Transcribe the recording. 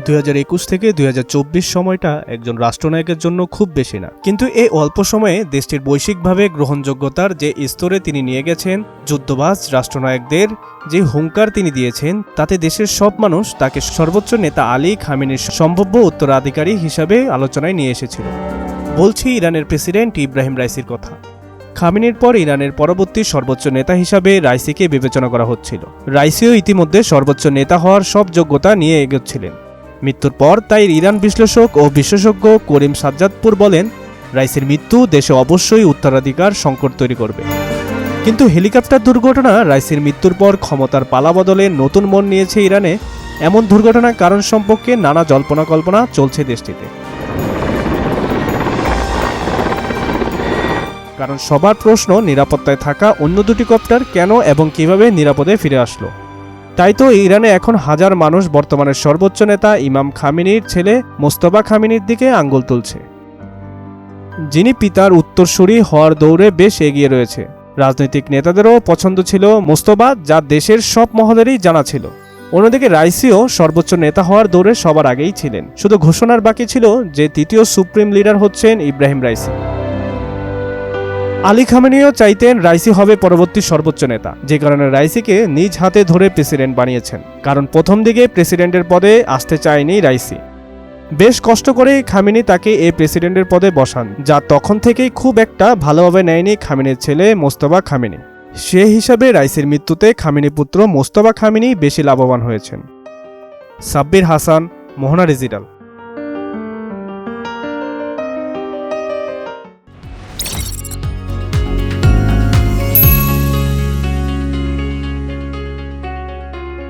দুই হাজার একুশ থেকে দুই হাজার চব্বিশ সময়টা একজন রাষ্ট্রনায়কের জন্য খুব বেশি না। কিন্তু এই অল্প সময়ে দেশটির বৈশ্বিকভাবে গ্রহণযোগ্যতার যে স্তরে তিনি নিয়ে গেছেন, যুদ্ধবাজ রাষ্ট্রনায়কদের যে হুঙ্কার তিনি দিয়েছেন, তাতে দেশের সব মানুষ তাকে সর্বোচ্চ নেতা আলী খামিনের সম্ভাব্য উত্তরাধিকারী হিসাবে আলোচনায় নিয়ে এসেছিল। বলছি ইরানের প্রেসিডেন্ট ইব্রাহিম রাইসির কথা। খামিনের পর ইরানের পরবর্তী সর্বোচ্চ নেতা হিসাবে রাইসিকে বিবেচনা করা হচ্ছিল। রাইসিও ইতিমধ্যে সর্বোচ্চ নেতা হওয়ার সব যোগ্যতা নিয়ে এগোচ্ছিলেন। মৃত্যুর পর তাই ইরান বিশ্লেষক ও বিশেষজ্ঞ করিম সাজ্জাদপুর বলেন, রাইসের মৃত্যু দেশে অবশ্যই উত্তরাধিকার সংকট তৈরি করবে। কিন্তু হেলিকপ্টার দুর্ঘটনা রাইসের মৃত্যুর পর ক্ষমতার পালা বদলে নতুন মন নিয়েছে ইরানে। এমন দুর্ঘটনার কারণ সম্পর্কে নানা জল্পনা কল্পনা চলছে দেশটিতে। কারণ সবার প্রশ্ন, নিরাপত্তায় থাকা অন্য দুটি কপ্টার কেন এবং কীভাবে নিরাপদে ফিরে আসলো? তাই তো ইরানে এখন হাজার মানুষ বর্তমানের সর্বোচ্চ নেতা ইমাম খামিনির ছেলে মোস্তফা খামিনির দিকে আঙ্গুল তুলছে। যিনি পিতার উত্তরসূরি হওয়ার দৌড়ে বেশ এগিয়ে রয়েছে। রাজনৈতিক নেতাদেরও পছন্দ ছিল মোস্তফা, যা দেশের সব মহলেরই জানা ছিল। অন্যদিকে রাইসিও সর্বোচ্চ নেতা হওয়ার দৌড়ে সবার আগেই ছিলেন। শুধু ঘোষণার বাকি ছিল যে, তৃতীয় সুপ্রিম লিডার হচ্ছেন ইব্রাহিম রাইসি। আলী খামেনিও চাইতেন রাইসি হবে পরবর্তী সর্বোচ্চ নেতা। যে কারণে রাইসিকে নিজ হাতে ধরে প্রেসিডেন্ট বানিয়েছেন। কারণ প্রথম দিকে প্রেসিডেন্টের পদে আসতে চায়নি রাইসি। বেশ কষ্ট করেই খামিনি তাকে এ প্রেসিডেন্টের পদে বসান, যা তখন থেকেই খুব একটা ভালোভাবে নেয়নি খামিনের ছেলে মোস্তফা খামিনি। সে হিসাবে রাইসির মৃত্যুতে খামিনি পুত্র মোস্তফা খামিনি বেশি লাভবান হয়েছেন। সাব্বির হাসান, মোহনা রেজিডাল।